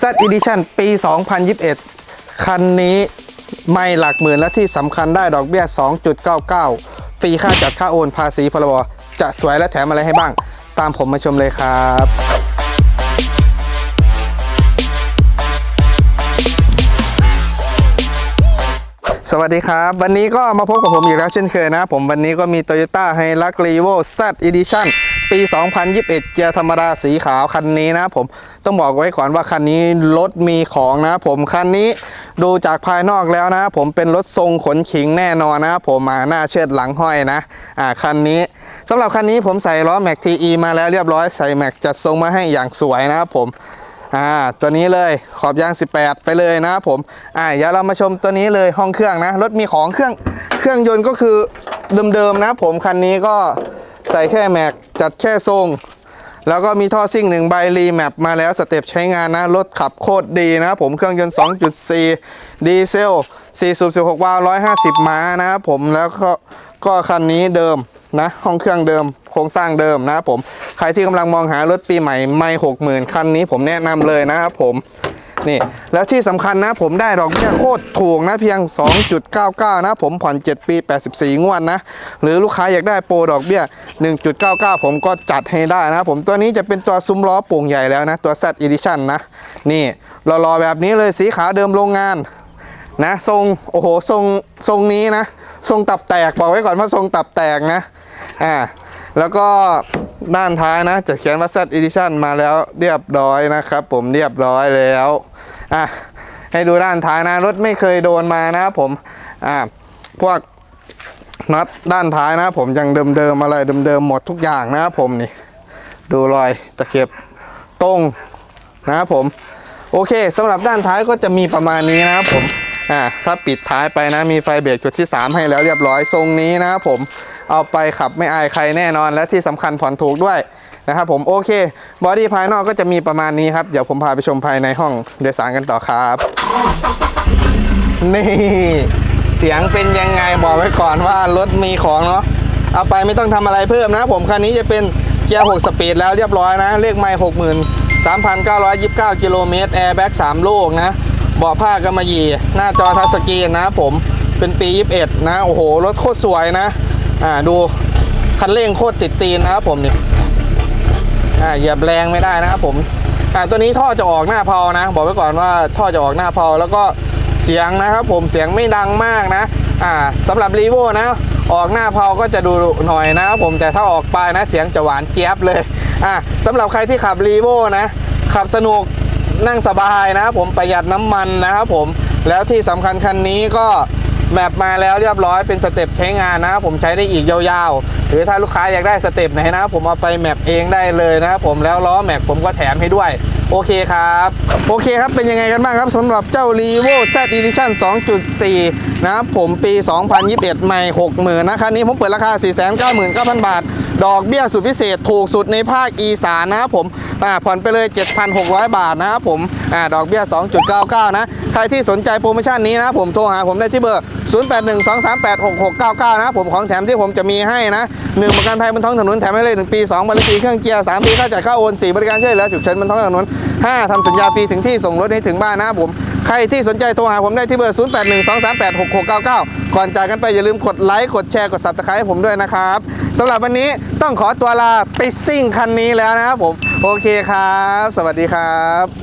Z Edition ปี 2021 คันนี้ไม่หลักหมื่นและที่สำคัญได้ดอกเบี้ย 2.99 ฟรีค่าจัดค่าโอนภาษีพรบจะสวยและแถมอะไรให้บ้าง ตามผมมาชมเลยครับ สวัสดีครับ วันนี้ก็มาพบกับผมอีกแล้วเช่นเคยนะผมวันนี้ก็มี Toyota h i l u x r e v o Z Edition ปี 2021 เกียร์ธรรมดาสีขาวคันนี้นะผมต้องบอกไว้ก่อนว่าคันนี้รถมีของนะผมคันนี้ดูจากภายนอกแล้วนะ ผมเป็นรถทรงขนขิงแน่นอนนะผมมาหน้าเชิดหลังห้อยนะอ่าคันนี้สำหรับคันนี้ผมใส่ล้อแม็กทีมาแล้วเรียบร้อยใส่แม็กจัดทรงมาให้อย่างสวยนะครับผม อ่าตัวนี้เลยขอบยาง 18 ไปเลยนะครับผมอ่าเดี๋ยวเรามาชมตัวนี้เลยห้องเครื่องนะรถมีของเครื่องเครื่องยนต์ก็คือเดิมๆนะผมคันนี้ก็ใส่แค่แม็กจัดแค่ทรง แล้วก็มีท่อซิ่งหนึ่งใบรีแมปมาแล้วสเต็ปใช้งานนะ รถขับโคตรดีนะผมเครื่องยนต์ 2.4 ดีเซล4สูบ16วาล์ว150 ม้านะครับผมแล้วก็ก็คันนี้เดิมนะ ห้องเครื่องเดิม โครงสร้างเดิมนะครับผมใครที่กำลังมองหารถปีใหม่ไม่60,000คันนี้ผมแนะนำเลยนะครับผมนี่แล้วที่สำคัญนะผมได้ดอกเบี้ยโคตรถูกนะเพียง 2.99 นะผมผ่อน 7 ปี 84 งวดนะ หรือลูกค้าอยากได้โปรดอกเบี้ย 1.99 ผมก็จัดให้ได้นะผมตัวนี้จะเป็นตัวซุ้มล้อโป่งใหญ่แล้วนะ ตัว Z Edition นะ นี่รอๆแบบนี้เลยสีขาวเดิมโรงงานนะทรงโอ้โหทรงทรงนี้นะ ทรงตับแตกบอกไว้ก่อนว่าทรงตับแตกนะอ่า แล้วก็ด้านท้ายนะ จะเขียนว่า Z Edition มาแล้วเรียบร้อยนะครับ ผมเรียบร้อยแล้วอะให้ดูด้านท้ายนะรถไม่เคยโดนมานะผมอ่าพวกน็อตด้านท้ายนะ ผมยังเดิมๆอะไรเดิมๆหมดทุกอย่างนะผมนี่ ดูรอยตะเข็บตรงนะครับผมโอเคสำหรับด้านท้ายก็จะมีประมาณนี้นะครับผมอ่าถ้าปิดท้ายไปนะมีไฟเบรกจุดที่ 3 ให้แล้วเรียบร้อยทรงนี้นะครับผม เอาไปขับไม่อายใครแน่นอน และที่สำคัญผ่อนถูกด้วยนะครับผมโอเคบอดี้ภายนอกก็จะมีประมาณนี้ครับ เดี๋ยวผมพาไปชมภายในห้องโดยสารกันต่อครับ นี่เสียงเป็นยังไงบอกไว้ก่อนว่ารถมีของเนาะเอาไปไม่ต้องทำอะไรเพิ่มนะ ผมคันนี้จะเป็นเกียร์6สปีดแล้วเรียบร้อยนะ เลขไม่หกหมื่นสามพันเก้าร้อยยิบเก้ากิโลเมตรแอร์แบ็กสามลูกนะเบาะผ้ากำมะหยี่หน้าจอทัชสกรีนนะผมเป็นปี 21 นะ โอ้โห รถโคตรสวยนะ อ่าดูคันเร่งโคตรติดตีนนะครับผมนี่อ่าเหยียบแรงไม่ได้นะครับผมอ่าตัวนี้ท่อจะออกหน้าเพลานะ บอกไว้ก่อนว่าท่อจะออกหน้าเพลาแล้วก็เสียงนะครับผมเสียงไม่ดังมากนะอ่าสำหรับรีโวนะออกหน้าเพลาก็จะดูหน่อยนะครับผมแต่ถ้าออกปลายนะเสียงจะหวานเจี๊ยบเลยอ่าสำหรับใครที่ขับรีโวนะขับสนุกนั่งสบายนะครับผมประหยัดน้ำมันนะครับผมแล้วที่สำคัญคันนี้ก็ แมปมาแล้วเรียบร้อยเป็นสเต็ปใช้งานนะครับผมใช้ได้อีกยาวๆ หรือถ้าลูกค้าอยากได้สเต็ปไหนนะครับผมเอาไปแมปเองได้เลยนะครับผมแล้วล้อแมปผมก็แถมให้ด้วยโอเคครับ โอเคครับ เป็นยังไงกันบ้างครับสำหรับเจ้า r e v o Z Edition 2.4 นะครับผมปี 2021 ใหม่ 60,000นะคันนี้ผมเปิดราคา 499,000 บาท ดอกเบี้ยสุดพิเศษถูกสุดในภาคอีสานนะครับผมอ่าผ่อนไปเลย 7,600 บาทนะครับผมอ่าดอกเบี้ย 2.99 นะ ใครที่สนใจโปรโมชั่นนี้นะผมโทรหาผมได้ที่เบอร์ 0812386699 นะผมของแถมที่ผมจะมีให้นะหนึ่งประกันภัยบนท้องถนนแถมให้เลย1ปี2บริการเครื่องเกียร์3ปีค่าจ่ายค่าโอน4บริการช่วยเหลือฉุกเฉินบนท้องถนน5ทำสัญญาฟรีถึงที่ส่งรถให้ถึงบ้านนะผม ใครที่สนใจโทรหาผมได้ที่เบอร์ 0812386699 ก่อนจากกันไปอย่าลืมกดไลค์ กดแชร์ กดซับสไครต์ให้ผมด้วยนะครับสำหรับวันนี้ต้องขอตัวลาไปซิ่งคันนี้แล้วนะครับผม โอเคครับ สวัสดีครับ